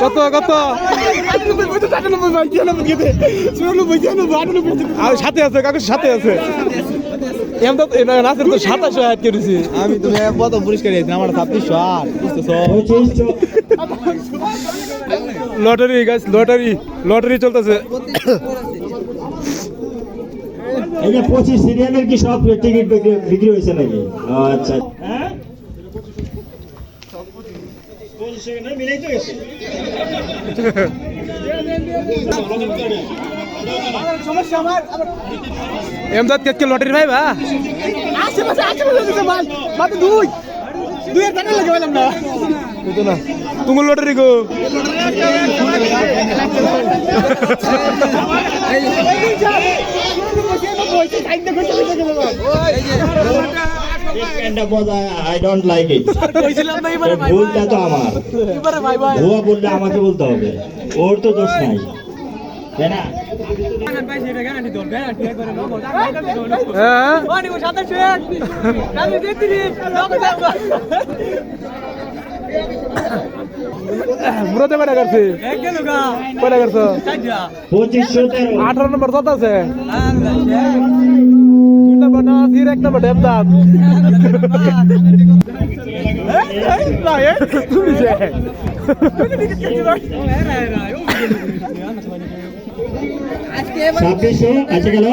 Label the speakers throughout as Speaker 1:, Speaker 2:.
Speaker 1: কত? কত আর সাথে আছে কাকু সাথে আছে। নাচের তো
Speaker 2: আমি তুমি কত পরিষ্কার হয়েছি আমার ছাব্বিশশো আট বুঝতেছো?
Speaker 1: লটারি গাছ লটারি। লটারি চলতেছে।
Speaker 3: এই যে পঁচিশ সিরিয়ালের কি সব টিকিট বিক্রি হয়েছে নাকি? আচ্ছা। হ্যাঁ? পঁচিশ সেকেন্ডে মিলেই তো গেছে
Speaker 1: এমদাদ কেতকে লটারি ভাই বা বুঝতো না। তুঙ্গুল লটারি গো।
Speaker 3: আই ডোন্ট লাইক ইট ভুলটা তো আমার। ভুয়া বললে আমাকে বলতে হবে। ওর তো দোষ নাই। তাই না?
Speaker 1: হ্যাঁ। মুরাদে কয়টা করছে। কয়টা করছ। আঠারো নম্বর কত আছে। এক নম্বর এমদাদ তুমি যে
Speaker 3: ছাব্বিশশো গেল।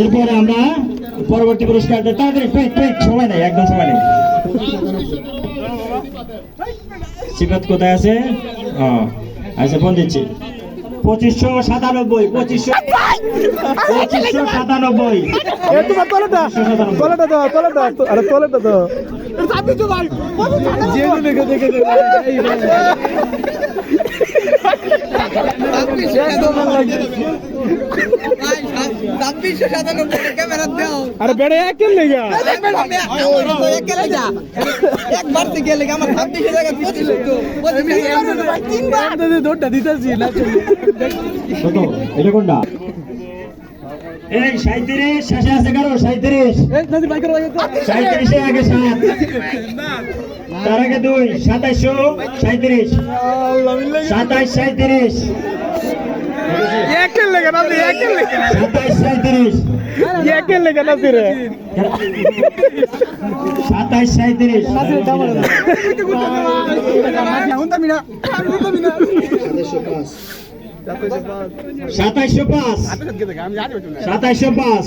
Speaker 3: এরপরে আমরা পরবর্তী পুরস্কার তাড়াতাড়ি সময় নেই একদম সময় নেই। সিফাত কোথায় আছে? ও আচ্ছা ফোন দিচ্ছি। পঁচিশশো সাতানব্বই পঁচিশশো পঁচিশশো সাতানব্বই।
Speaker 4: ছাব্বিশশো সাতানব্বই ক্যামেরা দাও।
Speaker 1: আরে বেড়ে একের লেগা।
Speaker 4: একবার থেকে গেলে আমার ছাব্বিশশো জায়গায় পঁচিশশো তো। তিনবার।
Speaker 1: দৌড়টা দিতেছি না
Speaker 3: এটা কোনটা? এই সাঁত্রিশ শেষে আছে কারও? সাঁত্রিশ সাঁত্রিশে আগে সাত। তার আগে দুই সাতাইশশো সাঁত্রিশ সাতাইশ সাঁত্রিশ
Speaker 1: একের লেগা না একের লেগা।
Speaker 3: সাতাইশ সাঁত্রিশ
Speaker 1: একের লেগা না রে?
Speaker 3: সাতাইশ সাঁত্রিশ সাতাইশশো পাঁচ। সাতাইশো পাঁচ।